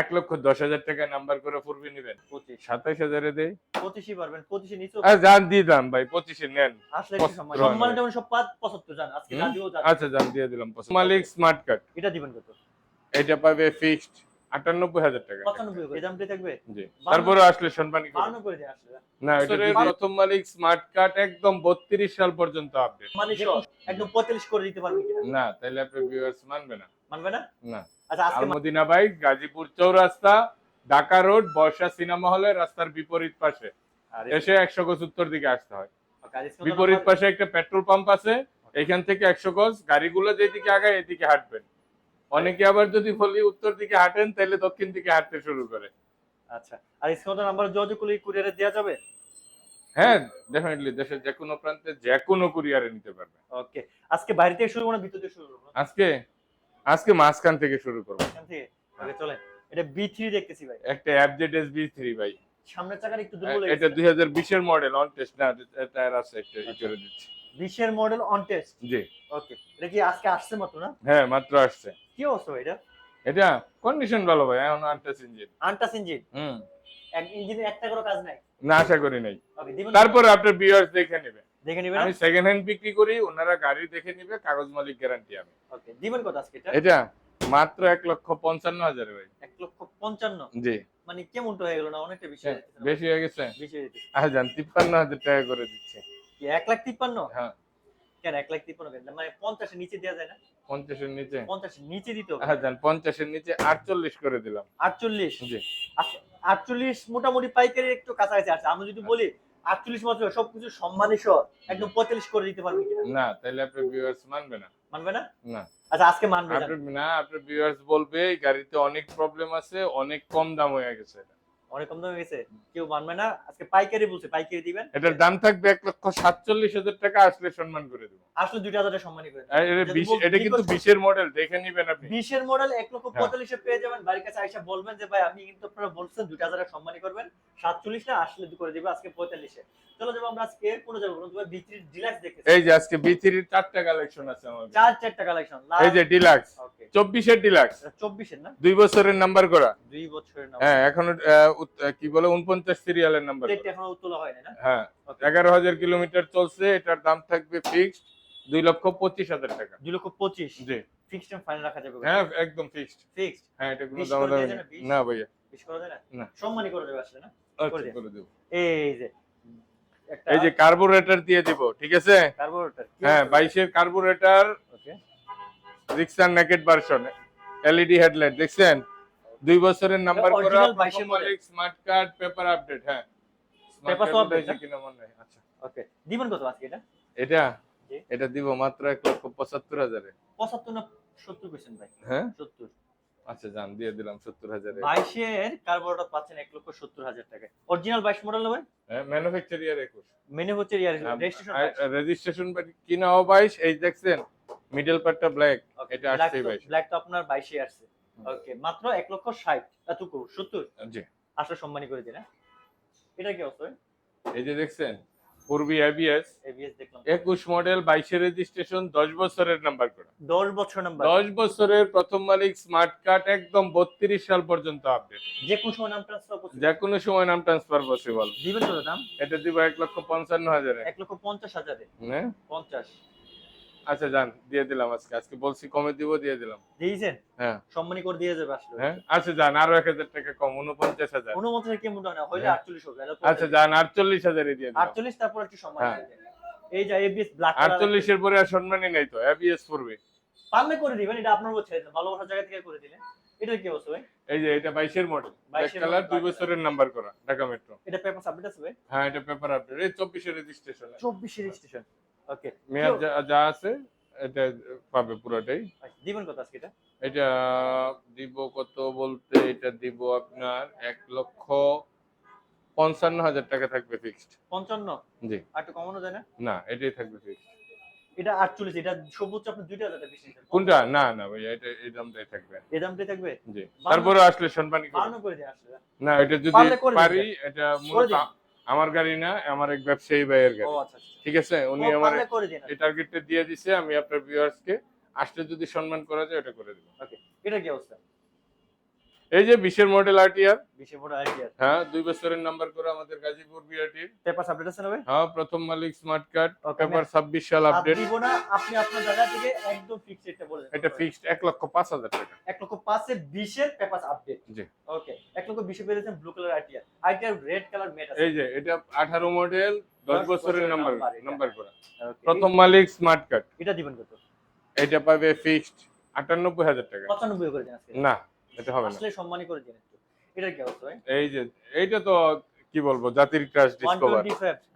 এক লক্ষ দশ হাজার টাকা নাম্বার করে পূর্বে নেবেন। সাতাইশ হাজারে দেয় পারবেন পঁচিশে নিচে আর যান দিয়ে দাম ভাই পঁচিশে নেন। আচ্ছা যান দিয়ে দিলাম মালিক স্মার্ট কার্ড এটা দিবেন কত? এটা পাবে ফিক্সড আটানব্বই হাজার টাকা। তারপরে আসলে সম্মানী না এটা প্রথম মালিক স্মার্ট কার্ড একদম বত্রিশ সাল পর্যন্ত আপডেট একদম পঁয়তাল্লিশ করে দিতে পারবেন না তাহলে আপনি ভিউয়ার্স মানবে না। মানবে না? না। আচ্ছা আজকে Almadina bike Gazipur Chowrasta Dhaka road Barsha cinema হলে রাস্তার বিপরীত পাশে। আর এসে একশো গজ উত্তর দিকে আসতে হয়। বিপরীত পাশে একটা পেট্রোল পাম্প আছে এখান থেকে একশো গজ গাড়িগুলো যেদিকে আগায় এদিকে হাঁটবেন। অনেকে আবার যদি বলি উত্তর দিকে হাঁটেন তাহলে দক্ষিণ দিকে হাঁটতে শুরু করে। আচ্ছা আর স্ক্রিনে নাম্বার যোগাযোগ করলে কুরিয়ারে দেওয়া যাবে? হ্যাঁ ডেফিনেটলি দেশের যে কোনো প্রান্তে যে কোনো কুরিয়ারে নিতে পারবে। ওকে আজকে বাইরে থেকে শুরু না ভিতর থেকে শুরু করব? আজকে? আজকে মাঝখান থেকে শুরু করব। এখান থেকে? ওকে এটা বি দেখতেছি ভাই। একটা অ্যাপজেড এস ভাই। সামনের চাকার একটু দুর্বল এটা দুই হাজার মডেল অন টেস্ট না টায়ার আছে একটা করে দিচ্ছি। বিশের মডেল অন টেস্ট জি। ওকে এটা কি আজকে আসছে মাত্র না? হ্যাঁ মাত্র আসছে। কি অবস্থা এটা? এটা কন্ডিশন ভালো ভাই এখন আনটাস ইঞ্জিন আনটাস ইঞ্জিন হুম। এক ইঞ্জিনে একটা করে কাজ নাই? না আশা করি নাই। তারপরে আপনার বিয়ার্স দেখে নেবে দেখে নেবেন? আমি সেকেন্ড হ্যান্ড বিক্রি করি ওনারা গাড়ি দেখে নিবে কাগজ মালিক গ্যারান্টি আমি। ওকে দিবেন কত আজকে এটা? এটা মাত্র এক লক্ষ পঞ্চান্ন হাজারে ভাই। এক লক্ষ পঞ্চান্ন? জি। মানে কেমনটা হয়ে গেল না? অনেকটা বেশি হয়ে বেশি হয়ে গেছে? বেশি হয়ে আহ যান তিপ্পান্ন হাজার টাকা করে দিচ্ছে। কি এক লাখ তিপ্পান্ন? হ্যাঁ। কেন এক লাখ তিপ্পান্ন কেন মানে পঞ্চাশের নিচে দেওয়া যায় না? পঞ্চাশের নিচে। পঞ্চাশের নিচে দিতে হ্যাঁ যান পঞ্চাশের নিচে আটচল্লিশ করে দিলাম। আটচল্লিশ? জি। আচ্ছা, আটচল্লিশ মোটামুটি পাইকারি একটু কাছাকাছি আছে। আমি যদি বলি আটচল্লিশ মাত্র সবকিছু সম্মানী সহ একদম পঁয়তাল্লিশ করে দিতে পারবে না তাহলে আপনার ভিউয়ার্স মানবে না। মানবে না? না। আচ্ছা আজকে মানবে না। আপনার ভিউয়ার্স বলবে গাড়িতে অনেক প্রবলেম আছে অনেক কম দাম হয়ে গেছে। অনেক কম দামে গেছে কেউ মানবে না। আজকে পাইকারি বলছে পাইকারি দিবেন। এটার দাম থাকবে এক লক্ষ সাতচল্লিশ হাজার টাকা আসলে সম্মান করে দেবো। আসলে দুইটা হাজার সম্মানী করে এটা কিন্তু বিশের মডেল দেখে নিবেন আপনি। বিশের মডেল এক লক্ষ হ্যাঁ। পঁয়তাল্লিশে পেয়ে যাবেন। বাড়ির কাছে আইসা বলবেন যে ভাই আমি কিন্তু আপনারা বলছেন দুইটা হাজার সম্মানী করবেন। সাতচল্লিশ না আসলে করে দিবে আজকে পঁয়তাল্লিশে। চলো যাব আমরা আজকে কোন যাব তোমার বিক্রির ডিলাক্স দেখতেছি এই যে আজকে বি থ্রির চারটা কালেকশন আছে আমার চার চারটা কালেকশন এই যে ডিলাক্স চব্বিশের ডিলাক্স চব্বিশের না? দুই বছরের নাম্বার করা। দুই বছরের হ্যাঁ এখন কি বলে উনপঞ্চাশ সিরিয়ালের নাম্বার হয় এগারো হাজার কিলোমিটার চলছে এটার দাম থাকবে ফিক্সড দুই লক্ষ পঁচিশ হাজার টাকা। দুই লক্ষ পঁচিশ? জি। ফিক্সড ফাইনাল রাখা যাবে হ্যাঁ একদম ফিক্সড ফিক্সড হ্যাঁ এটা কোনো দাম? না ভাইয়া। বিশ করা যায় না? না। সম্মানই করে দেবে আসলে না? আচ্ছা, করে দেবো। এই যে একটা এই যে কার্বোরেটর দিয়ে দিব ঠিক আছে? কার্বোরেটর হ্যাঁ বাইশের কার্বোরেটর ওকে রিক্সার নেকেট ভার্সন এলইডি হেডলাইট দেখছেন? দুই বছরের নাম্বার করা 22 মালিক স্মার্ট কার্ড পেপার আপডেট হ্যাঁ। তো card না? কিনা মনে নাই আচ্ছা। ওকে দিবেন কত আজকে এটা? এটা? এটা দিব মাত্র এক লক্ষ পঁচাত্তর হাজারে। পঁচাত্তর না সত্তর পার্সেন্ট ভাই? হ্যাঁ? সত্তর। আচ্ছা জান দিয়ে দিলাম সত্তর হাজারে। বাইশের কার্বোরেটর পাচ্ছেন এক লক্ষ সত্তর হাজার টাকায়। অরিজিনাল বাইশ মডেল হবে ম্যানুফ্যাকচার ইয়ার একুশ। হচ্ছে ইয়ার রেজিস্ট্রেশন রেজিস্ট্রেশন কিনাও বাইশ এই দেখছেন মিডল পার্টটা ব্ল্যাক এটা আসছে বাইশ ব্ল্যাক তো আপনার বাইশে আসছে। ওকে মাত্র এক লক্ষ ষাট এতটুকু সত্তর? জি। আসলে সম্মানী করে দিন হ্যাঁ? এটা কি অবস্থা এই যে দেখছেন পূর্বী এবিএস এবিএস দেখলাম। একুশ মডেল রেজিস্ট্রেশন দশ বছরের নাম্বার করা। দশ বছর নাম্বার দশ বছরের প্রথম মালিক স্মার্ট কার্ড একদম বত্রিশ সাল পর্যন্ত আপডেট যে কোন সময় নাম ট্রান্সফার যে কোনো সময় নাম ট্রান্সফার পসিবল দিবেন দাম? এটা দিব এক লক্ষ পঞ্চান্ন হাজারে। এক লক্ষ পঞ্চাশ হাজারে। হ্যাঁ? পঞ্চাশ। আচ্ছা যান দিয়ে দিলাম আজকে। আজকে বলছি কমে দিব দিয়ে দিলাম। দিয়েছেন? হ্যাঁ। সম্মানী করে দিয়ে যাবে আসলে। হ্যাঁ? আচ্ছা যান আরও এক হাজার টাকা কম উনপঞ্চাশ হাজার। অনুমতি কি মনে হয় না হইলে হ্যাঁ। আটচল্লিশ হবে আচ্ছা যান আটচল্লিশ হাজারে দিয়ে দিলাম। আটচল্লিশ তারপর একটু সম্মান হ্যাঁ। এই যে এবিএস ব্ল্যাক আটচল্লিশের পরে আর সম্মানই নাই তো এবিএস পড়বে পারলে করে দিবেন এটা আপনার উপর ছেড়ে দেন ভালোবাসার জায়গা থেকে করে দিলেন। এটা কি অবস্থা ভাই? এই যে এটা বাইশের মডেল 22 কালার দুই বছরের নাম্বার করা ঢাকা মেট্রো এটা পেপার সাবমিট আছে ভাই? হ্যাঁ এটা পেপার আপডেট এই চব্বিশের রেজিস্ট্রেশন চব্বিশ রেজিস্ট্রেশন ওকে মেয়াদ যা- আছে এটা পাবে পুরোটাই। দিবেন কত আজকে এটা? এটা দিব কত বলতে এটা দিব আপনার এক লক্ষ পঞ্চান্ন হাজার টাকা থাকবে ফিক্সড পঞ্চান্ন? জি। আর একটু কমানো যায় না? না এটাই থাকবে ফিক্সড এটা আটচল্লিশ এটা সর্বোচ্চ আপনি দুইটা হাজার বেশি। কোনটা? না না ভাইয়া এটা এই দামটাই থাকবে। এই দামটাই থাকবে? জি। তারপরে আসলে সম্মানী। করে দিন আসলে। না এটা যদি পারি এটা মূলত। আমার গাড়ি না আমার এক ব্যবসায়ী ভাইয়ের গাড়ি। আচ্ছা আচ্ছা। ঠিক আছে? উনি আমার এই টার্গেটটা দিয়ে দিছে আমি আপনার ভিউয়ার্সকে আসলে যদি সম্মান করা যায় ওটা করে দেবো। ওকে এটা কি অবস্থা? এই যে বিশের মডেল আরটিআর বিশে বড় আইডিয়া হ্যাঁ দুই বছরের নাম্বার করে আমাদের গাজীপুর বিআরটির পেপার আপডেট আছে না ভাই? হ্যাঁ প্রথম মালিক স্মার্ট কার্ড পেপার ছাব্বিশ সাল আপডেট দিব না আপনি আপনার জায়গা থেকে একদম ফিক্সড এটা বলে এটা ফিক্সড এক লক্ষ পাঁচ হাজার টাকা। এক লক্ষ পাঁচে বিশের পেপার আপডেট জি। ওকে এক লক্ষ বিশে পেয়েছেন ব্লু কালার আইডিয়া আইডিয়ার রেড কালার মেট আছে। এই যে এটা আঠারো মডেল দশ দশ বছরের বছরের নাম্বার নাম্বার করা। প্রথম মালিক স্মার্ট কার্ড এটা দিবেন কত? এটা পাবে ফিক্সড আটানব্বই হাজার টাকা। পঁচানব্বই করে দিন আজকে। না এটা হবে না। আসলে সম্মানই করে দিন একটু। এটার কি অবস্থা ভাই? এই যে এইটা তো কি বলব জাতির ক্রাশ ডিসকভার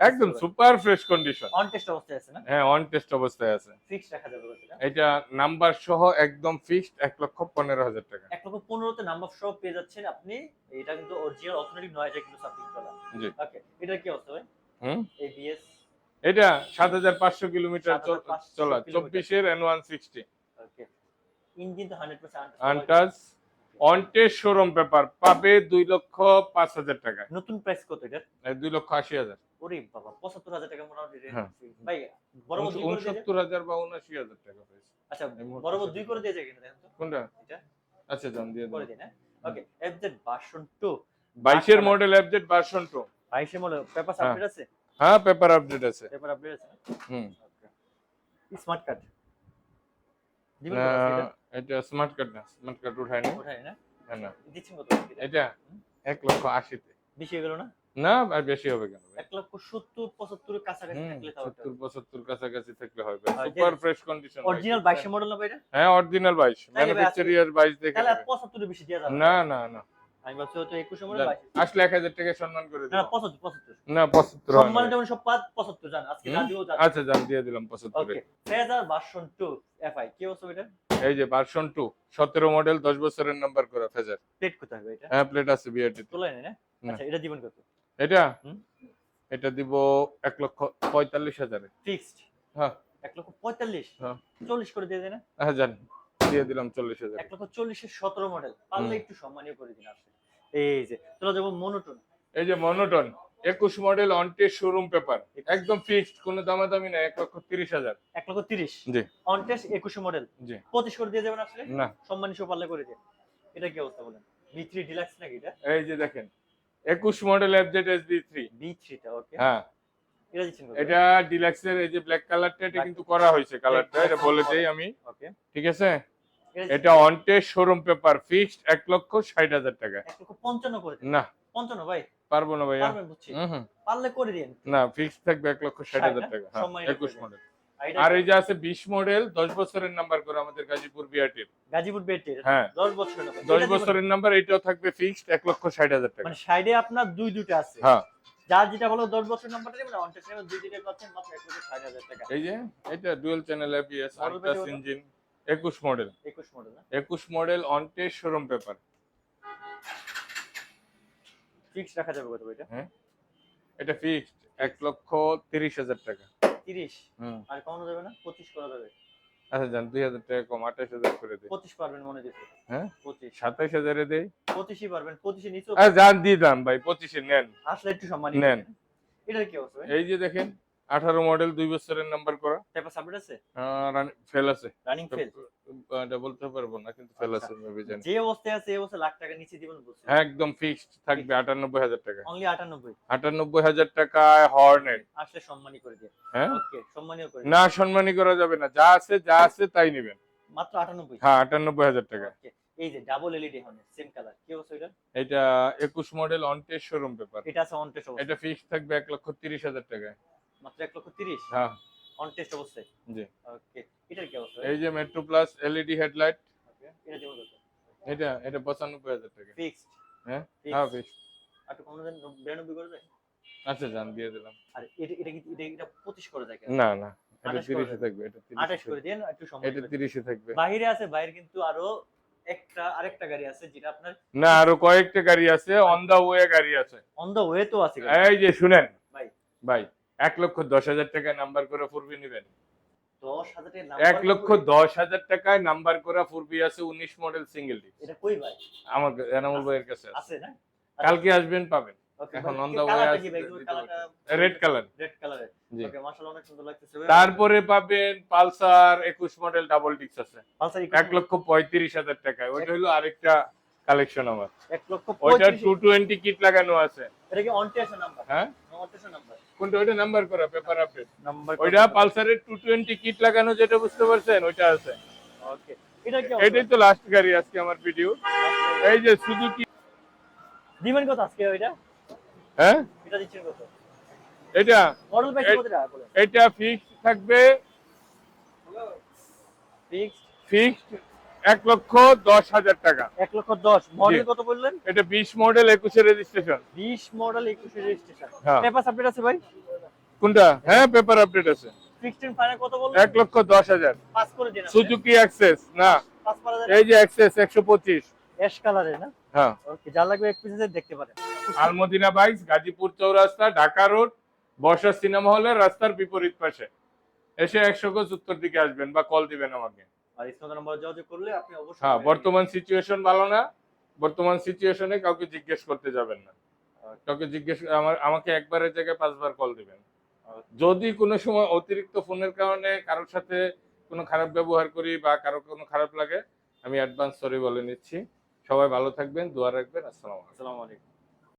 একদম super fresh condition on test অবস্থায় আছে না? হ্যাঁ অন টেস্ট অবস্থায় আছে। ফিক্সড রাখা যাবে এটা? এটা নাম্বার সহ একদম ফিক্সড এক লক্ষ পনেরো হাজার টাকা। এক লক্ষ পনেরোতে নাম্বার সহ পেয়ে যাচ্ছেন আপনি। এটা কিন্তু অরিজিনাল অথেন্টিক নয় এটা কিন্তু সামথিং চলা জি। ওকে এটার কি অবস্থা ভাই? হুম? এবিএস এটা সাত হাজার পাঁচশো কিলোমিটার চলা কিলোমিটার। চব্বিশের N one sixty okay engine তো hundred percent on test showroom paper পাবে দুই লক্ষ পাঁচ হাজার টাকা। নতুন প্রাইস কত এই দুই লক্ষ আশি হাজার। ওরে বাবা পঁচাত্তর হাজার টাকা মোটামুটি হ্যাঁ। ভাই বড়? উনসত্তর হাজার বা উনআশি হাজার টাকা পেয়েছে আচ্ছা বড় দুই করে দিয়ে যায় কিনা দেখেন তো। কোনটা? এটা? আচ্ছা জান দিয়ে করে দেন ওকে এফজেড ভার্সন 2 বাইশের মডেল অ্যাপডেট ভার্সন টু 22 এর মডেল পেপার। আপডেট আছে? হ্যাঁ পেপার আপডেট আছে। পেপার আপডেট আছে হুম। স্মার্ট কার্ড দিবেন এটা স্মার্ট কার্ড না স্মার্ট কার্ড উঠায়নি। এটা? ওঠায় না হ্যাঁ না। দিচ্ছেন কত এটা এক লক্ষ আশিতে। বেশি হয়ে গেল না? না আর বেশি হবে কেন? এক লক্ষ সত্তর পঁচাত্তর কাছাকাছি থাকলে সত্তর পঁচাত্তর কাছাকাছি থাকলে হবে। সুপার ফ্রেশ কন্ডিশন অরিজিনাল বাইশের মডেল না এটা? হ্যাঁ অরিজিনাল বাইশ। ভাই আজকে- বাইশ দেখে তাহলে নেবে। পঁচাত্তরের বেশি দেওয়া যাবে না। না না আমি ভাবছি হয়তো একুশে মডেল বাইশ। আসলে এক হাজার টাকা সম্মান করে না দিলাম। পঁচাত্তর পঁচাত্তর। না পঁচাত্তর হয় না সম্মানিত ভাই। মানে সব পাঁচ পঁচাত্তর জান আজকে জান আচ্ছা জান দিয়ে দিলাম পঁচাত্তরে। ওকে ফেজার ভার্সন 2 এফআই কি অবস্থা এটা? এই যে ভার্সন টু সতেরো মডেল দশ বছরের নাম্বার করা ফেজার প্লেট কোথায় হবে এটা? হ্যাঁ প্লেট আছে বিআরটি তোলাই না। আচ্ছা এটা দিবেন কত? এটা? এটা দিব এক লক্ষ পঁয়তাল্লিশ হাজারে। ফিক্সড হ্যাঁ। এক লক্ষ পঁয়তাল্লিশ? হ্যাঁ। চল্লিশ করে দিয়ে দেয় না? হ্যাঁ জান। দিয়ে দিলাম চল্লিশ হাজার। এক লক্ষ চল্লিশের সতেরো মডেল পারলে একটু সম্মানীয় করে দিন আসলে এই যে চলো যাব মনোটন এই যে মনোটন একুশ model on test showroom paper একদম ফিক্সড কোনো দামাদামি না এক লক্ষ তিরিশ হাজার। এক লক্ষ তিরিশ? জি। অনটেস্ট একুশে মডেল জি। পঁচিশ করে দিয়ে যাবেন আসলে? না। সম্মানী সব পারলে করে দিয়ে। এটা কি অবস্থা বলেন? বি থ্রি ডিলাক্স নাকি এটা? এই যে দেখেন একুশ model FZ S B three B থ্রিটা ওকে হ্যাঁ। এটা দিচ্ছেন? এটা ডিলাক্সের এই যে ব্ল্যাক কালারটা এটা কিন্তু করা হয়েছে কালারটা এটা বলে দেই আমি। ওকে ঠিক আছে? এটা অনটেস্ট শোরুম পেপার ফিক্সড এক লক্ষ ষাট হাজার টাকা। এক লক্ষ পঞ্চান্ন করে দিন না পঞ্চান্ন ভাই। পারব না পারবেন বুঝছি। হুম পারলে করে দিন না ফিক্সড থাকবে এক লক্ষ ষাট হাজার টাকা। হ্যাঁ? একুশ মডেল আর এই যে আছে বিশ মডেল দশ বছরের নাম্বার করে আমাদের গাজীপুর বিআরটির গাজীপুর বেটে হ্যাঁ। দশ বছরের নাম্বার। দশ বছরের নাম্বার এটাও থাকবে ফিক্সড এক লক্ষ ষাট হাজার টাকা। মানে সাইডে আপনার দুই দুইটা আছে। হ্যাঁ। যার যেটা ভালো দশ বছর নাম্বারটা নেবেন অন টেস্ট দুই পাচ্ছেন মাত্র এক লক্ষ ষাট হাজার টাকা। এই যে এটা ডুয়েল চ্যানেল এবিএস Model আলট্রাস ইঞ্জিন একুশ মডেল একুশ মডেল একুশ model on test showroom paper fix রাখা যাবে কত এটা এটা ফিক্সড এক লক্ষ তিরিশ হাজার টাকা। তিরিশ? আর কমানো যাবে না? পঁচিশ করা যাবে। আচ্ছা যান দুই হাজার টাকা কম আঠাশ হাজার করে দিই পঁচিশ পারবেন মনে দিতে। হ্যাঁ? পঁচিশ। সাতাশ হাজারে দেই। পঁচিশই পারবেন পঁচিশে নিচে যান দিয়ে দাম ভাই পঁচিশে নেন। আসলে একটু সম্মান নেন। এটার কি অবস্থা এই যে দেখেন আঠারো মডেল দুই বছরের নাম্বার করা। পেপার সাবমিট আছে? ফেল আছে। রানিং ফেল এটা বলতে পারব না কিন্তু ফেল আচ্ছা। আছে মেবি জানি। যে অবস্থায় আছে এই অবস্থায় লাখ টাকা নিচে দিবেন বলছে হ্যাঁ একদম ফিক্সড থাকবে আটানব্বই হাজার টাকা। অনলি আটানব্বই? আটানব্বই হাজার টাকায় হর্নেট আসলে সম্মানী করে দিয়ে হ্যাঁ? ওকে সম্মানীয় করে না সম্মানী করা যাবে না। যা আছে যা আছে তাই নেবেন। মাত্র আটানব্বই? হ্যাঁ আটানব্বই হাজার টাকা। Okay, এই যে double LED Hornet same colour কি অবস্থা এটা এটা একুশ মডেল অনটেস্ট শোরুম পেপার এটা আছে অন টেস্ট এটা ফিক্সড থাকবে এক লক্ষ তিরিশ হাজার টাকায়। মাত্র এক লক্ষ তিরিশ। হ্যাঁ। অন টেস্ট অবস্থায়। জি। ওকে এটার কি অবস্থা? এই যে মেট্রো প্লাস এলইডি হেডলাইট এটা এটা এটা পঁচানব্বই হাজার টাকা। ফিক্সড হ্যাঁ? হ্যাঁ ফিক্সড আর যায় বিরানব্বই করে আচ্ছা জান দিয়ে দিলাম। আর এটা এটা কি এটা এটা পঁচিশ করে যায় না না এটা তিরিশে থাকবে এটা আঠাশ করে দেন একটু সময় এটা তিরিশে থাকবে। বাইরে আছে বাইরে কিন্তু আরও একটা আরেকটা গাড়ি আছে যেটা আপনার না আরও কয়েকটা গাড়ি আছে অন দা ওয়ে গাড়ি আছে। অন দা ওয়ে তো আছে। এই যে শুনেন। ভাই। ভাই এক লক্ষ দশ হাজার টাকায় নাম্বার করে ফুরবি নেবেন। এক লক্ষ দশ হাজার টাকায় নাম্বার করা ফুরবি আছে উনিশ মডেল সিঙ্গেল আমার এনামুল ভাইয়ের কাছে আছে। কালকে আসবেন পাবেন। এখন রেড কালার তারপরে পাবেন পালসার একুশ মডেল ডাবল ডিস্ক আছে। এক লক্ষ পঁয়ত্রিশ হাজার টাকায়। ওইটা হলো আরেকটা কালেকশন আমার। এক লক্ষ ওইটা টু টোয়েন্টি কিট লাগানো আছে। এটা কি অনটেশন নাম্বার হ্যাঁ? কোনটা ওইটা নাম্বার করা পেপার আপডেট নাম্বার ওইটা পালসারের টু টোয়েন্টি কিট লাগানো যেটা বুঝতে পারছেন ওইটা আছে। ওকে এটা কি এটাই তো লাস্ট গাড়ি আজকে আমার ভিডিও এই যে সুজুকি দিবেন কত আজকে ওইটা? হ্যাঁ? এটা দিচ্ছেন কত? এটা মডেল প্রাইস কত টাকা বলেন এটা ফিক্স থাকবে ফিক্স ফিক্সড এক লক্ষ দশ হাজার টাকা। এক লক্ষ দশ। মডেল। কত বললেন? এটা বিশ মডেল একুশে রেজিস্ট্রেশন বিশ মডেল একুশে রেজিস্ট্রেশন। পেপার আপডেট আছে ভাই? কোনটা? হ্যাঁ পেপার আপডেট আছে। এক লক্ষ দশ হাজার। সুজুকি অ্যাক্সেস না। এই যে অ্যাক্সেস একশো পঁচিশ। অ্যাশ কালারে না? হ্যাঁ। ওকে যা লাগবে এক পিসে দেখতে পারেন। Almadina bikes Gazipur Chowrasta Dhaka road Barsha cinema হলের রাস্তার বিপরীত পাশে। এসে একশো গজ উত্তর দিকে আসবেন বা কল দিবেন আমাকে। আর স্ক্রিন নম্বরে যোগাযোগ করলে আপনি অবশ্যই হ্যাঁ বর্তমান সিচুয়েশন ভালো না। বর্তমান সিচুয়েশনে কাউকে জিজ্ঞেস করতে যাবেন না। কাউকে জিজ্ঞেস আমার আমাকে একবারের জায়গায় পাঁচবার কল দিবেন। যদি কোনো সময় অতিরিক্ত ফোনের কারণে কারোর সাথে কোনো খারাপ ব্যবহার করি বা কারও কোনো খারাপ লাগে আমি অ্যাডভান্স সরি বলে নিচ্ছি। সবাই ভালো থাকবেন দোয়া রাখবেন। আসসালামু আলাইকুম।